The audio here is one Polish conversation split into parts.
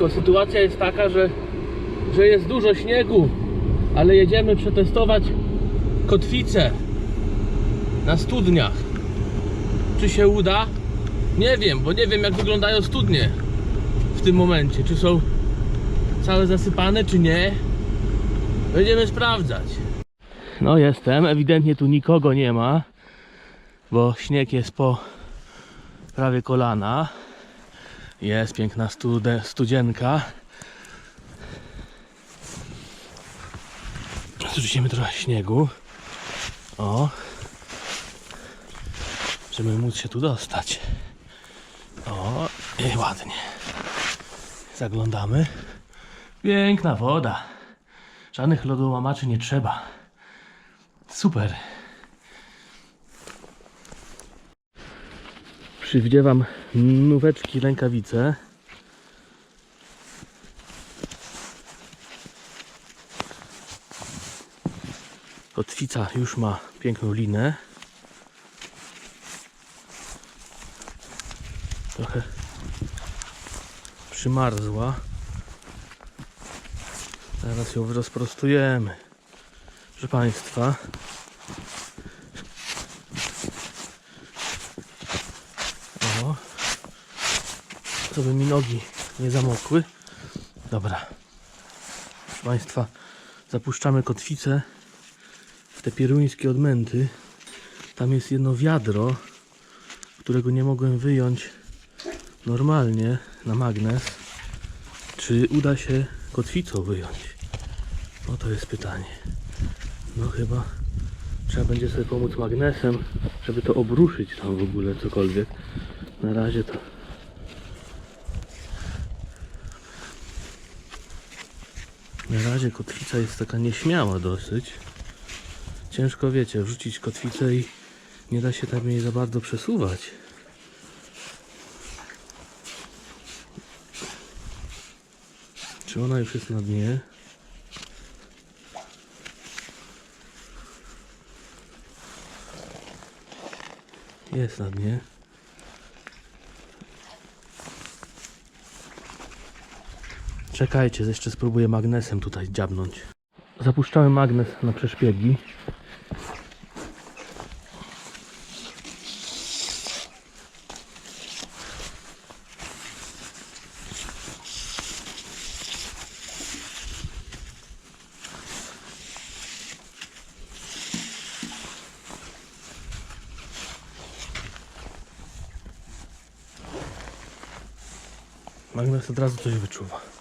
Siemanko, sytuacja jest taka, że, że jest dużo śniegu, ale jedziemy przetestować kotwicę na studniach. Czy się uda? Nie wiem, bo nie wiem jak wyglądają studnie w tym momencie. Czy są całe zasypane, czy nie? Będziemy sprawdzać. No jestem, ewidentnie tu nikogo nie ma, bo śnieg jest po prawie kolana. Jest piękna stude, studzienka. Zrzucimy trochę śniegu. O. Żeby móc się tu dostać. O, i ładnie. Zaglądamy. Piękna woda. Żadnych lodołamaczy nie trzeba. Super. Przywdziewam nóweczki rękawice. Kotwica już ma piękną linę. Trochę przymarzła. Teraz ją rozprostujemy. Proszę Państwa. O. Żeby mi nogi nie zamokły. Dobra. Proszę Państwa, zapuszczamy kotwicę w te pieruńskie odmęty. Tam jest jedno wiadro, którego nie mogłem wyjąć normalnie na magnes. Czy uda się kotwicą wyjąć? No to jest pytanie. No chyba trzeba będzie sobie pomóc magnesem, żeby to obruszyć tam w ogóle cokolwiek. Na razie to Na razie kotwica jest taka nieśmiała dosyć. Ciężko wiecie, wrzucić kotwicę i nie da się tam jej za bardzo przesuwać. Czy ona już jest na dnie? Jest na dnie. Czekajcie, jeszcze spróbuję magnesem tutaj dziabnąć. Zapuszczałem magnes na przeszpiegi. Magnes od razu coś wyczuwa.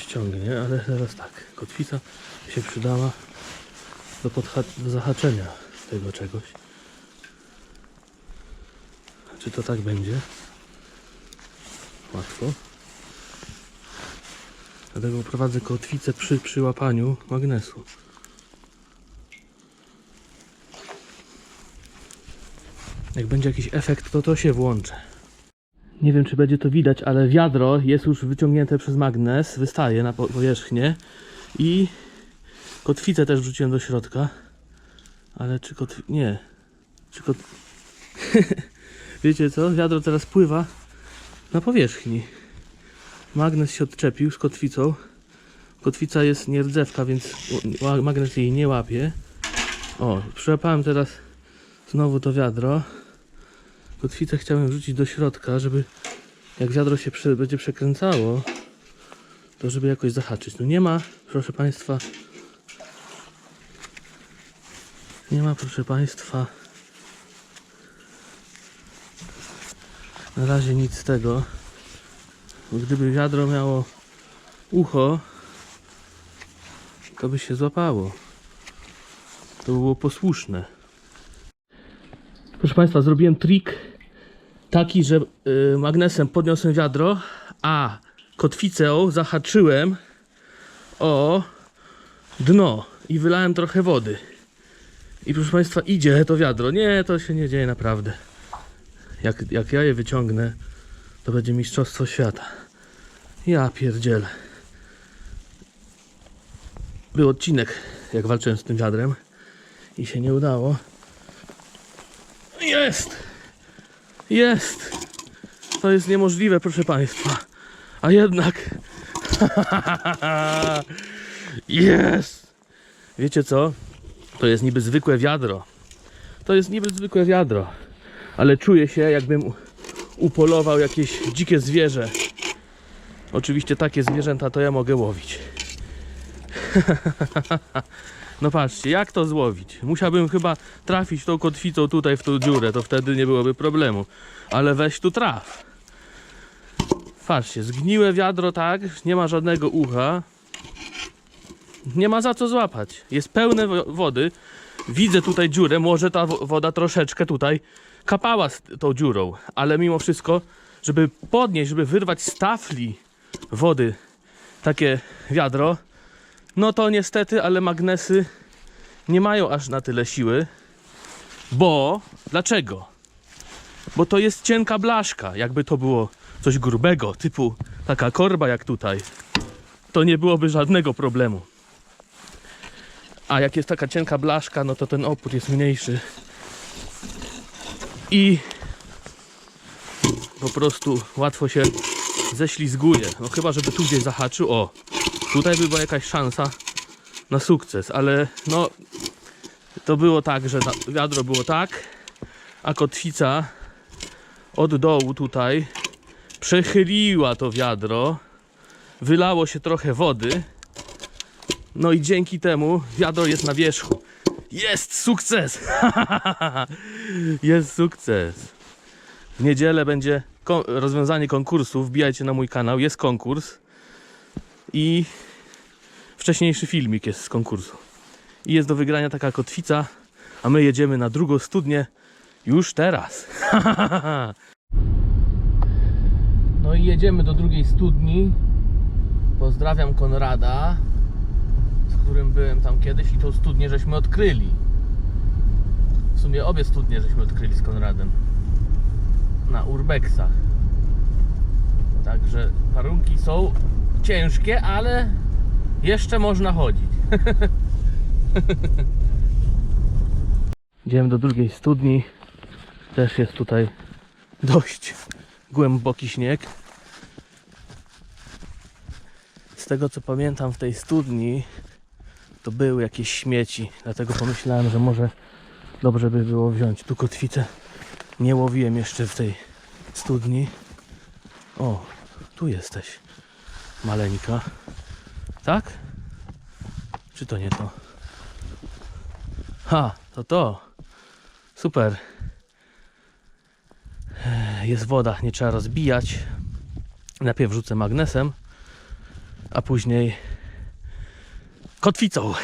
Coś ciągnie, ale teraz tak. Kotwica się przydała do, do zahaczenia tego czegoś. Czy to tak będzie? Łatwo. Dlatego prowadzę kotwicę przy przyłapaniu magnesu. Jak będzie jakiś efekt, to to się włączę. Nie wiem, czy będzie to widać, ale wiadro jest już wyciągnięte przez magnes, wystaje na po- powierzchnię i kotwicę też wrzuciłem do środka. Ale czy kot... nie. Czy kot... Wiecie co? Wiadro teraz pływa na powierzchni. Magnes się odczepił z kotwicą. Kotwica jest nierdzewka, więc magnes jej nie łapie. O, przyłapałem teraz znowu to wiadro. Kotwicę chciałem wrzucić do środka, żeby jak wiadro się będzie przekręcało, to żeby jakoś zahaczyć. No nie ma, proszę Państwa. Nie ma, proszę Państwa. Na razie nic z tego. Gdyby wiadro miało ucho, to by się złapało. To by było posłuszne. Proszę Państwa, zrobiłem trik taki, że y, magnesem podniosłem wiadro, a kotwicę zahaczyłem o dno i wylałem trochę wody. I proszę Państwa, idzie to wiadro. Nie, to się nie dzieje naprawdę. Jak, jak ja je wyciągnę, to będzie mistrzostwo świata. Ja pierdzielę. Był odcinek, jak walczyłem z tym wiadrem i się nie udało. Jest! Jest! To jest niemożliwe, proszę Państwa. A jednak. Jest! Wiecie co? To jest niby zwykłe wiadro. To jest niby zwykłe wiadro. Ale czuję się, jakbym upolował jakieś dzikie zwierzę. Oczywiście takie zwierzęta to ja mogę łowić. No patrzcie, jak to złowić? Musiałbym chyba trafić tą kotwicą tutaj w tą dziurę, to wtedy nie byłoby problemu. Ale weź tu traf. Patrzcie, zgniłe wiadro tak, nie ma żadnego ucha. Nie ma za co złapać. Jest pełne wo- wody. Widzę tutaj dziurę, może ta wo- woda troszeczkę tutaj kapała z tą dziurą, ale mimo wszystko, żeby podnieść, żeby wyrwać z tafli wody takie wiadro, no to niestety, ale magnesy nie mają aż na tyle siły. Bo dlaczego? Bo to jest cienka blaszka. Jakby to było coś grubego, typu taka korba jak tutaj, to nie byłoby żadnego problemu. A jak jest taka cienka blaszka, no to ten opór jest mniejszy. I po prostu łatwo się ześlizguje. No chyba, żeby tu gdzieś zahaczył. O, tutaj by była jakaś szansa na sukces, ale no to było tak, że wiadro było tak, a kotwica od dołu tutaj przechyliła to wiadro, wylało się trochę wody, no i dzięki temu wiadro jest na wierzchu. Jest sukces! jest sukces! W niedzielę będzie rozwiązanie konkursu. Wbijajcie na mój kanał, jest konkurs i wcześniejszy filmik jest z konkursu. I jest do wygrania taka kotwica, a my jedziemy na drugą studnię już teraz. no i jedziemy do drugiej studni. Pozdrawiam Konrada, z którym byłem tam kiedyś i tą studnię żeśmy odkryli. W sumie obie studnie żeśmy odkryli z Konradem. Na Urbexach. Także warunki są ciężkie, ale jeszcze można chodzić. Idziemy do drugiej studni. Też jest tutaj dość głęboki śnieg. Z tego co pamiętam w tej studni to były jakieś śmieci, dlatego pomyślałem, że może dobrze by było wziąć tu kotwicę. Nie łowiłem jeszcze w tej studni. O, tu jesteś. Maleńka. Tak? Czy to nie to? Ha, to to. Super. Jest woda, nie trzeba rozbijać. Najpierw rzucę magnesem, a później kotwicą.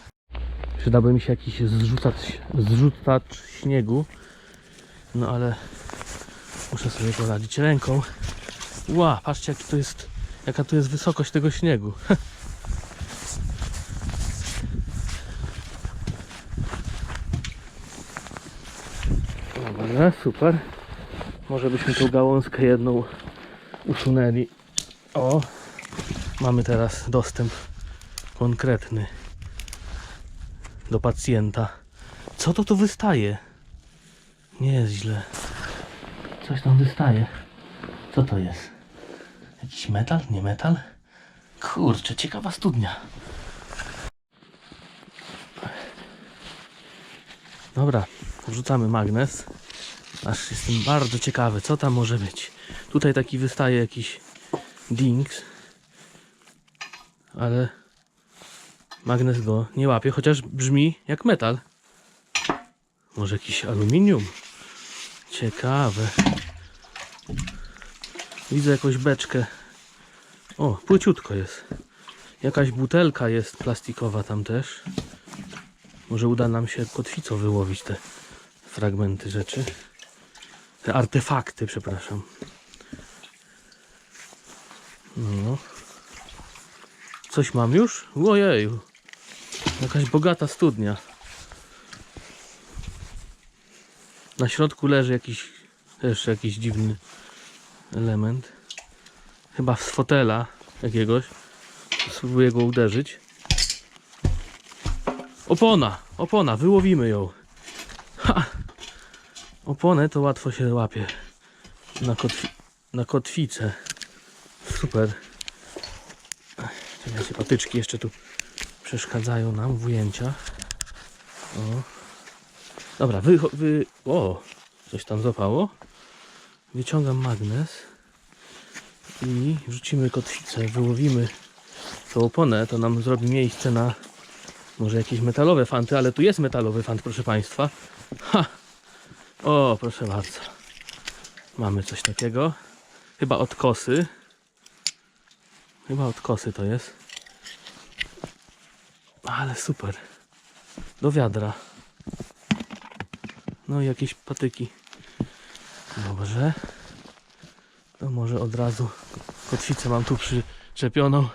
Przydałby mi się jakiś zrzucacz, zrzucacz śniegu. No ale muszę sobie poradzić ręką. Ła, patrzcie jaki to jest, jaka tu jest wysokość tego śniegu. Dobra, super. Może byśmy tą gałązkę jedną usunęli. O, mamy teraz dostęp konkretny do pacjenta. Co to tu wystaje? Nie jest źle. Coś tam wystaje. Co to jest? Jakiś metal? Nie metal? Kurczę, ciekawa studnia. Dobra, wrzucamy magnes. Aż jestem bardzo ciekawy, co tam może być. Tutaj taki wystaje jakiś dings. Ale magnes go nie łapie, chociaż brzmi jak metal. Może jakiś aluminium? Ciekawe. Widzę jakąś beczkę. O, płyciutko jest. Jakaś butelka jest plastikowa tam też. Może uda nam się kotwicą wyłowić te fragmenty rzeczy. Te artefakty, przepraszam. No. Coś mam już? Ojeju. Jakaś bogata studnia. Na środku leży jakiś też jakiś dziwny element. Chyba z fotela jakiegoś. Spróbuję go uderzyć. Opona, opona, wyłowimy ją. Ha! Oponę to łatwo się łapie na, kotwi na kotwicę. Super. Czekajcie, patyczki jeszcze tu przeszkadzają nam w ujęciach. O. Dobra, wy, wy... O! Coś tam zapało. Wyciągam magnes i wrzucimy kotwicę, wyłowimy tą oponę, to nam zrobi miejsce na może jakieś metalowe fanty, ale tu jest metalowy fant, proszę Państwa. Ha! O, proszę bardzo. Mamy coś takiego. Chyba od kosy. Chyba od kosy to jest. Ale super. Do wiadra. No i jakieś patyki. Dobrze. To może od razu kotwicę mam tu przyczepioną.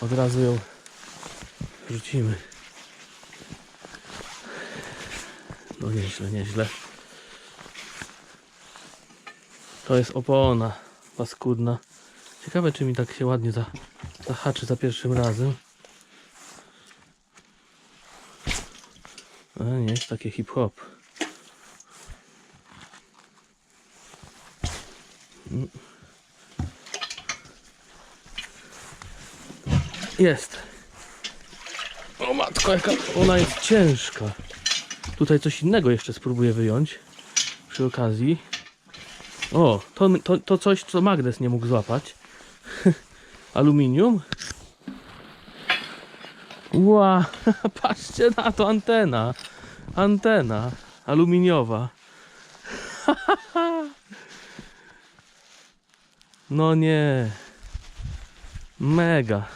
Od razu ją wrzucimy. No nieźle, nieźle. To jest opona paskudna. Ciekawe czy mi tak się ładnie za, zahaczy za pierwszym razem. A nie, jest takie hip-hop. Jest. O matko, jaka ona jest ciężka. Tutaj coś innego jeszcze spróbuję wyjąć przy okazji. O, to, to, to coś, co magnes nie mógł złapać. Aluminium. Ła, patrzcie na to, antena. Antena aluminiowa. No nie. Mega.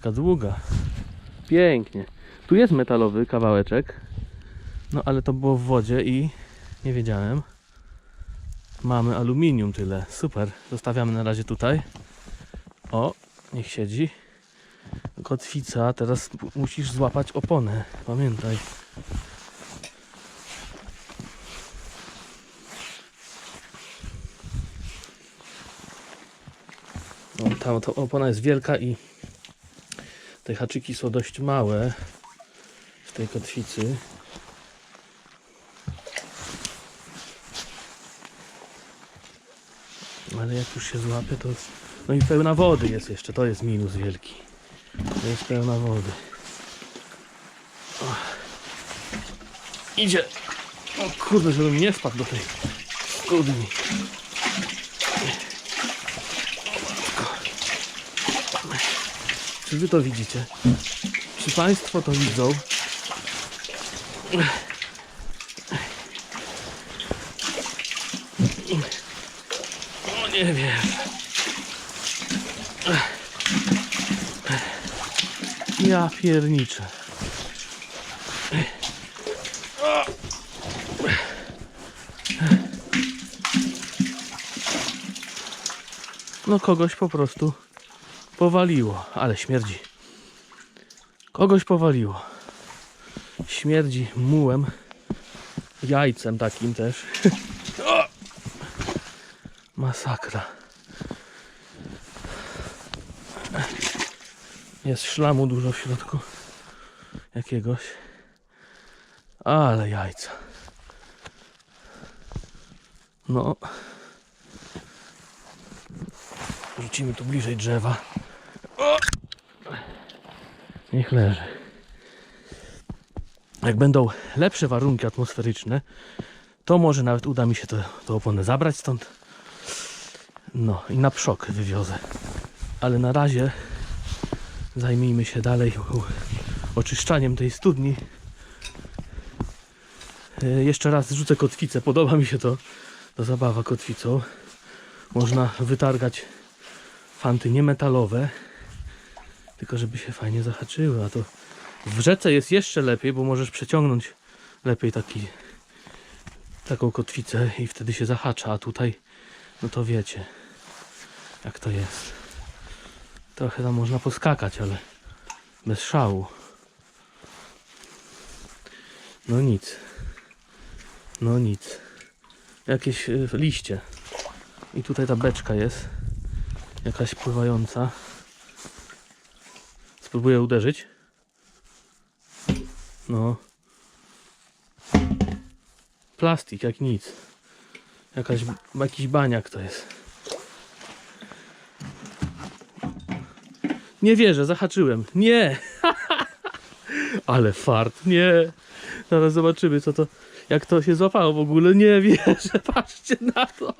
Jaka długa. Pięknie. Tu jest metalowy kawałeczek. No ale to było w wodzie i nie wiedziałem. Mamy aluminium tyle. Super. Zostawiamy na razie tutaj. O, niech siedzi. Kotwica, teraz musisz złapać oponę. Pamiętaj. Ta, ta opona jest wielka i te haczyki są dość małe w tej kotwicy. Ale jak już się złapie, to. No i pełna wody jest jeszcze, to jest minus wielki. To jest pełna wody. Idzie! O kurde, żeby mi nie wpadł do tej studni. Czy wy to widzicie? Czy państwo to widzą? O nie wiem. Ja pierniczę. No kogoś po prostu powaliło, ale śmierdzi. Kogoś powaliło. Śmierdzi mułem, jajcem takim też. Masakra. Jest szlamu dużo w środku jakiegoś. Ale jajca. No. Rzucimy tu bliżej drzewa. Niech leży. Jak będą lepsze warunki atmosferyczne, to może nawet uda mi się to, to oponę zabrać stąd. No i na przok wywiozę. Ale na razie zajmijmy się dalej oczyszczaniem tej studni. E, Jeszcze raz rzucę kotwicę. Podoba mi się to. To zabawa kotwicą. Można wytargać fanty niemetalowe, tylko żeby się fajnie zahaczyły. A to w rzece jest jeszcze lepiej, bo możesz przeciągnąć lepiej taki, taką kotwicę i wtedy się zahacza. A tutaj, no to wiecie, jak to jest. Trochę tam można poskakać, ale bez szału. No nic. No nic. Jakieś y, liście. I tutaj ta beczka jest. Jakaś pływająca. Spróbuję uderzyć. No. Plastik, jak nic. Jakaś, jakiś baniak to jest. Nie wierzę, zahaczyłem. Nie! Ale fart, nie. Zaraz zobaczymy, co to, jak to się złapało w ogóle. Nie wierzę, patrzcie na to.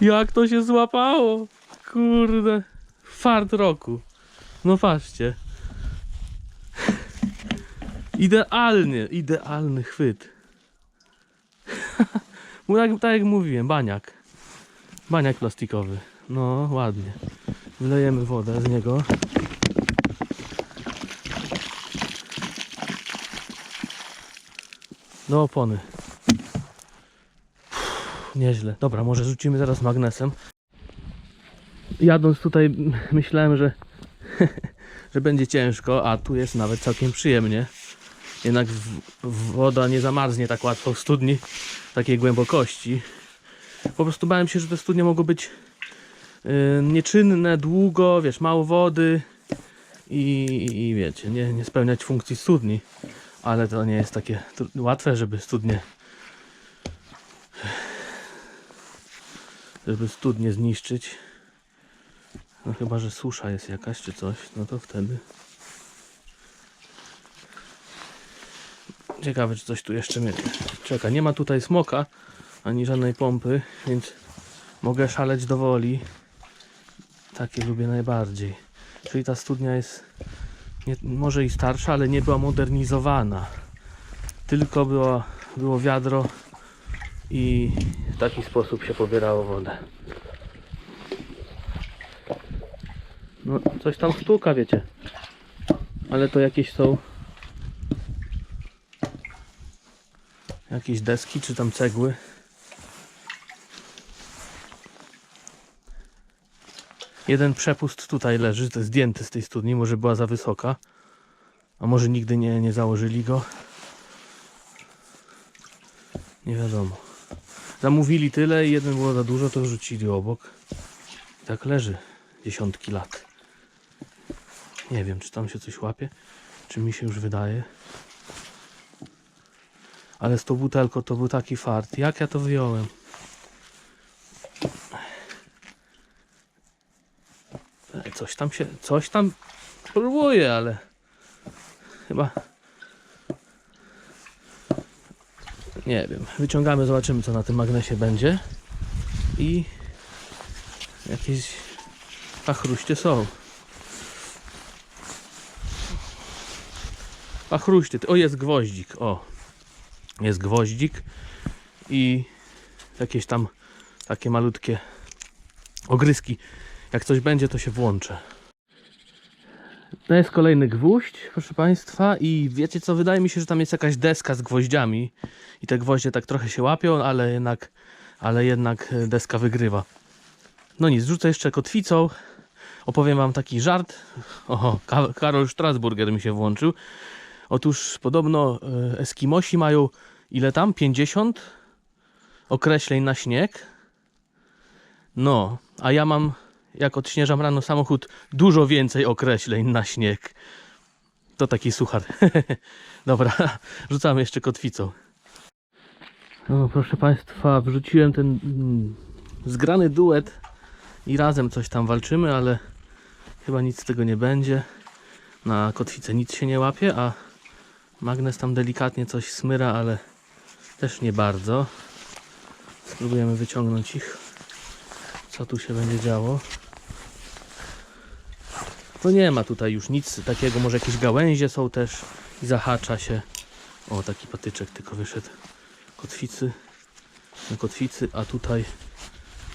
Jak to się złapało. Kurde. Fart roku. No patrzcie. Idealnie, idealny chwyt. Tak, tak jak mówiłem, baniak. Baniak plastikowy. No, ładnie. Wlejemy wodę z niego. Do opony. Nieźle. Dobra, może rzucimy zaraz magnesem. Jadąc tutaj myślałem, że, że będzie ciężko, a tu jest nawet całkiem przyjemnie. Jednak woda nie zamarznie tak łatwo w studni takiej głębokości. Po prostu bałem się, że te studnie mogą być y, nieczynne, długo, wiesz, mało wody i, i wiecie, nie, nie spełniać funkcji studni. Ale to nie jest takie łatwe, żeby studnie żeby studnie zniszczyć. No chyba, że susza jest jakaś czy coś, no to wtedy. Ciekawe, czy coś tu jeszcze mnie czeka. Nie ma tutaj smoka, ani żadnej pompy, więc mogę szaleć do woli. Takie lubię najbardziej. Czyli ta studnia jest nie, może i starsza, ale nie była modernizowana. Tylko było, było wiadro i w taki sposób się pobierało wodę. No, coś tam stuka, wiecie. Ale to jakieś są jakieś deski czy tam cegły. Jeden przepust tutaj leży, to jest zdjęty z tej studni, może była za wysoka. A może nigdy nie, nie założyli go. Nie wiadomo. Zamówili tyle i jeden było za dużo, to rzucili obok. I tak leży dziesiątki lat. Nie wiem, czy tam się coś łapie, czy mi się już wydaje. Ale z tą butelką to był taki fart. Jak ja to wyjąłem? Coś tam się, coś tam próbuję, ale chyba nie wiem. Wyciągamy, zobaczymy co na tym magnesie będzie i jakieś pachruście są. Pachruście, o jest gwoździk, o jest gwoździk i jakieś tam takie malutkie ogryski. Jak coś będzie, to się włączę. To jest kolejny gwóźdź, proszę Państwa. I wiecie co? Wydaje mi się, że tam jest jakaś deska z gwoździami. I te gwoździe tak trochę się łapią, ale jednak, ale jednak e, deska wygrywa. No nic, rzucę jeszcze kotwicą. Opowiem Wam taki żart. Oho, Ka- Karol Strasburger mi się włączył. Otóż podobno e, Eskimosi mają ile tam? 50 określeń na śnieg. No, a ja mam, jak odśnieżam rano samochód, dużo więcej określeń na śnieg. To taki suchar. Dobra, rzucamy jeszcze kotwicą. No, proszę Państwa, wrzuciłem ten mm, zgrany duet i razem coś tam walczymy, ale chyba nic z tego nie będzie. Na kotwicę nic się nie łapie, a magnes tam delikatnie coś smyra, ale też nie bardzo. Spróbujemy wyciągnąć ich. Co tu się będzie działo? No nie ma tutaj już nic takiego, może jakieś gałęzie są też i zahacza się. O, taki patyczek tylko wyszedł. Kotwicy. Na kotwicy, a tutaj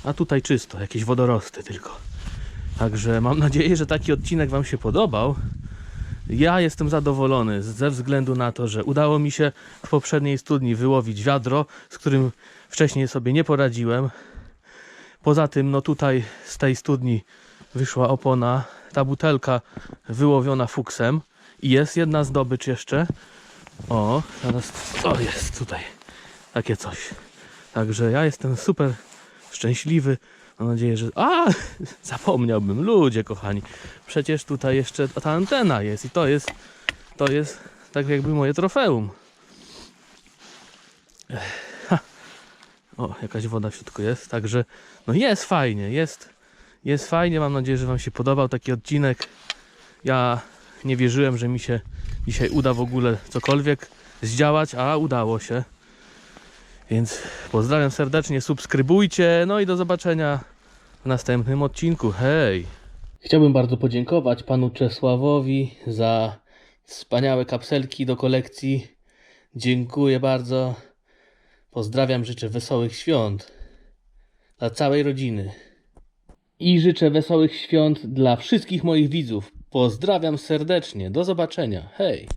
a tutaj czysto, jakieś wodorosty tylko. Także mam nadzieję, że taki odcinek Wam się podobał. Ja jestem zadowolony ze względu na to, że udało mi się w poprzedniej studni wyłowić wiadro, z którym wcześniej sobie nie poradziłem. Poza tym, no tutaj z tej studni wyszła opona, ta butelka wyłowiona fuksem i jest jedna zdobycz jeszcze. O, zaraz, o jest tutaj takie coś. Także ja jestem super szczęśliwy. Mam nadzieję, że. A! Zapomniałbym, ludzie kochani. Przecież tutaj jeszcze ta antena jest i to jest. To jest tak jakby moje trofeum. Ha. O, jakaś woda w środku jest. Także no jest fajnie, jest, jest fajnie. Mam nadzieję, że Wam się podobał taki odcinek. Ja nie wierzyłem, że mi się dzisiaj uda w ogóle cokolwiek zdziałać, a udało się. Więc pozdrawiam serdecznie, subskrybujcie, no i do zobaczenia w następnym odcinku. Hej! Chciałbym bardzo podziękować panu Czesławowi za wspaniałe kapselki do kolekcji. Dziękuję bardzo. Pozdrawiam, życzę wesołych świąt dla całej rodziny. I życzę wesołych świąt dla wszystkich moich widzów. Pozdrawiam serdecznie. Do zobaczenia. Hej!